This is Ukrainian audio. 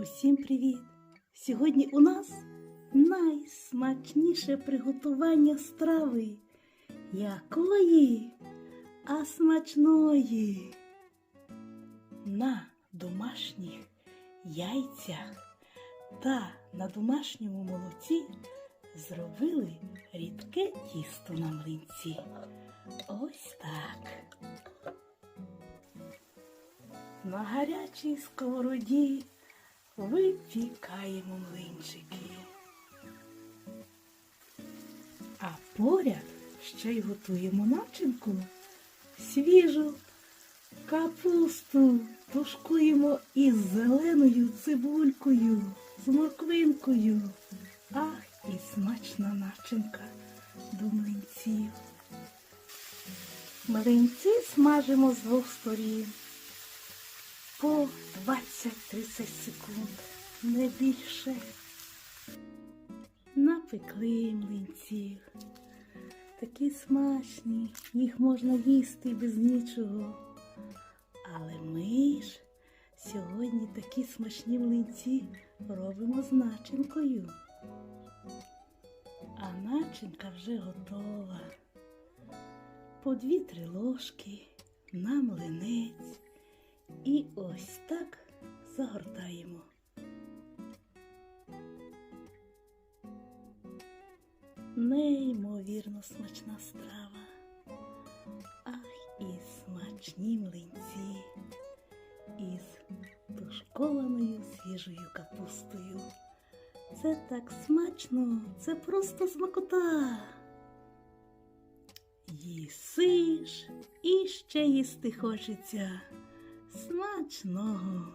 Усім привіт! Сьогодні у нас найсмачніше приготування страви. Якої? А смачної. На домашніх яйцях та на домашньому молоці зробили рідке тісто на млинці. Ось так. На гарячій сковороді випікаємо млинчики. А поряд ще й готуємо начинку свіжу капусту тушкуємо із зеленою цибулькою, з морквинкою. Ах, і смачна начинка до млинців. Млинці смажимо з двох сторін 20-30 секунд, не більше. Напекли млинців. Такі смачні, їх можна їсти без нічого. Але ми ж сьогодні такі смачні млинці робимо з начинкою. А начинка вже готова. По дві-три ложки на млинець. І ось так загортаємо. Неймовірно смачна страва. Ах, і смачні млинці із тушкованою свіжою капустою. Це так смачно, це просто смакота. Їсиш і ще їсти хочеться. Смачного.